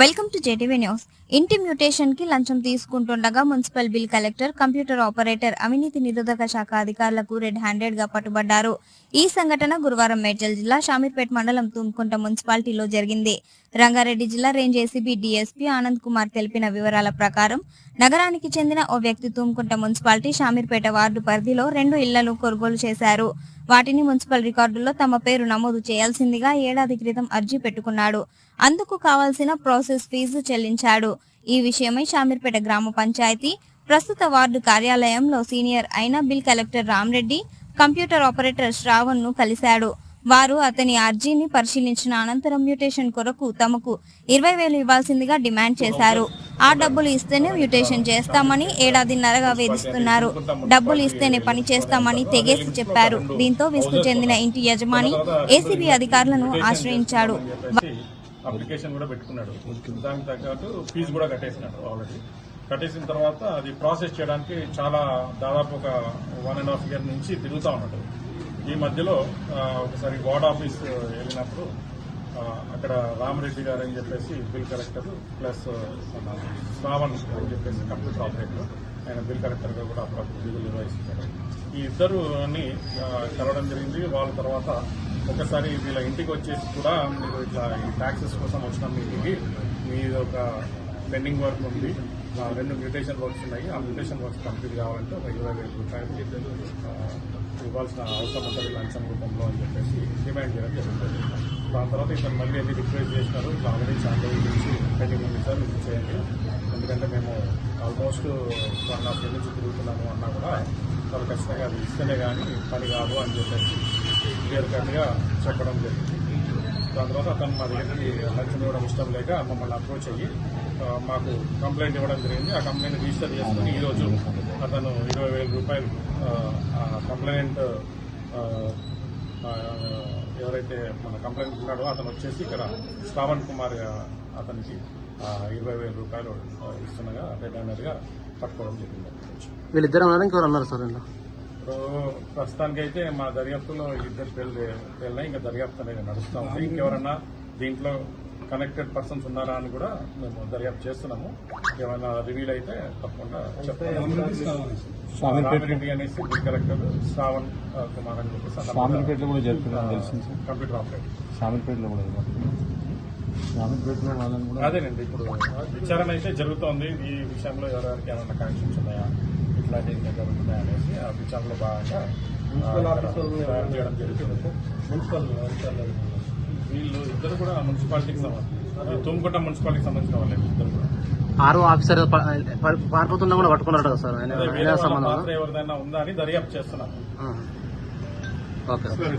Welcome to JTV news ఇంటి మ్యూటేషన్కి లంచం తీసుకుంటుండగా municipal bill collector computer operator అవినీతి నిరోధక శాఖ అధికారులకు రెడ్ హ్యాండెడ్గా పట్టుబడ్డారు. ఈ సంఘటన గురువారం మేడ్చల్ జిల్లా షామీర్పేట్ మండలం తుమ్కుంట మున్సిపాలిటీలో జరిగింది. రంగారెడ్డి జిల్లా range ACB DSP Anand Kumar తెలిపిన వివరాల ప్రకారం నగరానికి చెందిన ఓ వ్యక్తి తూమ్కుంట మున్సిపాలిటీ షామీర్పేట వార్డు పరిధిలో రెండు ఇళ్ళను కొనుగోలు చేశారు. వాటిని మున్సిపల్ రికార్డుల్లో తమ పేరు నమోదు చేయాల్సిందిగా ఏడాది క్రితం అర్జీ పెట్టుకున్నాడు. అందుకు కావాల్సిన ప్రాసెస్ ఫీజు చెల్లించాడు. ఈ విషయమై షామీర్పేట గ్రామ పంచాయతీ ప్రస్తుత వార్డు కార్యాలయంలో సీనియర్ అయిన bill collector Ramreddy computer operator శ్రావణ్ను కలిశాడు. వారు అతని అర్జీని పరిశీలించిన అనంతరం మ్యూటేషన్ కొరకు తమకు ఇరవై వేలు ఇవ్వాల్సిందిగా డిమాండ్ చేశారు. ఆ డబ్బులు ఇస్తేనే మ్యూటేషన్ చేస్తామని ఏడాదిన్నరగా వేధిస్తున్నారు. డబ్బులు ఇస్తేనే పని చేస్తామని తెగేసి చెప్పారు. దీంతో విసుగు చెందిన ఇంటి యజమాని ఏసీబీ అధికారులను ఆశ్రయించాడు. అప్లికేషన్ కూడా పెట్టుకున్నాడు. దానికి తగ్గట్టు ఫీజు కూడా కట్టేసినాడు ఆల్రెడీ. కట్టేసిన తర్వాత అది ప్రాసెస్ చేయడానికి చాలా దాదాపు ఒక వన్ అండ్ హాఫ్ ఇయర్ నుంచి తిరుగుతూ ఉన్నాడు. ఈ మధ్యలో ఒకసారి వార్డ్ ఆఫీస్ వెళ్ళినప్పుడు అక్కడ రామరెడ్డి గారు అని చెప్పేసి బిల్ కలెక్టర్ ప్లస్ శ్రావణ్ అని చెప్పేసి కంప్యూటర్ ఆపరేటర్ ఆయన బిల్ కలెక్టర్గా కూడా అప్పుడప్పుడు విధులు నిర్వహిస్తున్నారు. ఈ ఇద్దరుని కలవడం జరిగింది. వాళ్ళ తర్వాత ఒకసారి వీళ్ళ ఇంటికి వచ్చేసి కూడా మీరు ఇట్లా ఈ ట్యాక్సెస్ కోసం వచ్చిన మీ ఇంటికి మీది ఒక పెండింగ్ వర్క్ ఉంది. రెండు మ్యూటేషన్ వర్క్స్ ఉన్నాయి. ఆ మ్యూటేషన్ వర్క్స్ కంప్లీట్ కావాలంటే ఒక ఇరవై వేల రూపాయలు ఇవ్వాల్సిన అవసరం ఉంటుంది లంచం రూపంలో అని చెప్పేసి డిమాండ్ చేయడం జరుగుతుంది. దాని తర్వాత ఇతను మళ్ళీ ఎన్ని రిక్వెస్ట్ చేసినారు. ఇట్లా ఆల్రెడీ చాలా రోజుల నుంచి పెండింగ్ ఉంది సార్. ఇది చేయండి. ఎందుకంటే మేము ఆల్మోస్ట్ వన్ హాఫ్ నుంచి తిరుగుతున్నాము అన్నా కూడా వాళ్ళు ఖచ్చితంగా అది ఇస్తేనే కానీ పని కాదు అని చెప్పేసి క్లియర్ కట్గా చెప్పడం జరిగింది. దాని తర్వాత అతను మా దగ్గరికి లంచం ఇవ్వడం ఇష్టం లేక మమ్మల్ని అప్రోచ్ అయ్యి మాకు కంప్లైంట్ ఇవ్వడం జరిగింది. ఆ కంప్లైంట్ రిజిస్టర్ చేసుకుని ఈరోజు అతను ఇరవై వేల రూపాయలు కంప్లైంట్ ఎవరైతే మన కంప్లైంట్ ఉన్నాడో అతను వచ్చేసి ఇక్కడ శ్రావణ్ కుమార్ అతనికి ఇరవై వేల రూపాయలు ఇస్తున్నగా ఇస్తుండగా రిటైనర్గా పట్టుకోవడం జరిగింది. వీళ్ళిద్దరు ఉన్నారు ఇంకెవరు అన్నారు సార్ ఇప్పుడు ప్రస్తుతానికి అయితే మా దర్యాప్తులో ఇద్దరు పేర్లు పేర్లు ఇంకా దర్యాప్తు అనేది నడుస్తూ ఉంది. ఇంకెవరన్నా దీంట్లో కనెక్టెడ్ పర్సన్స్ ఉన్నారా అని కూడా మేము దర్యాప్తు చేస్తున్నాము. ఏమైనా రివీల్ అయితే తప్పకుండా చెప్తాము అనేసి బిల్ కలెక్టర్ శ్రావణ్ కుమార్ అని కూడా జరుగుతుందని తెలిసింది కంప్యూటర్ కూడా వాళ్ళని కూడా అదేనండి ఇప్పుడు విచారణ అయితే జరుగుతోంది. ఈ విషయంలో ఎవరెవరికి ఏమైనా కనెక్షన్స్ ఉన్నాయా? ఇట్లాంటివి ఇంకా జరుగుతున్నాయా అనేసి ఆ విచారణలో భాగంగా తయారు చేయడం జరుగుతుంది మున్సిపల్ వీళ్ళు ఇద్దరు కూడా మున్సిపాలిటీకి సంబంధించి తుమ్కుంట మున్సిపాలిటీకి సంబంధించిన వాళ్ళే ఇద్దరు కూడా. ఆరో ఆఫీసర్ ప- ప- పారిపోతున్నా కూడా పట్టుకున్నాడు కదా సార్? ఎవరిదైనా ఉందా అని దర్యాప్తు చేస్తున్నాం ఓకే సార్.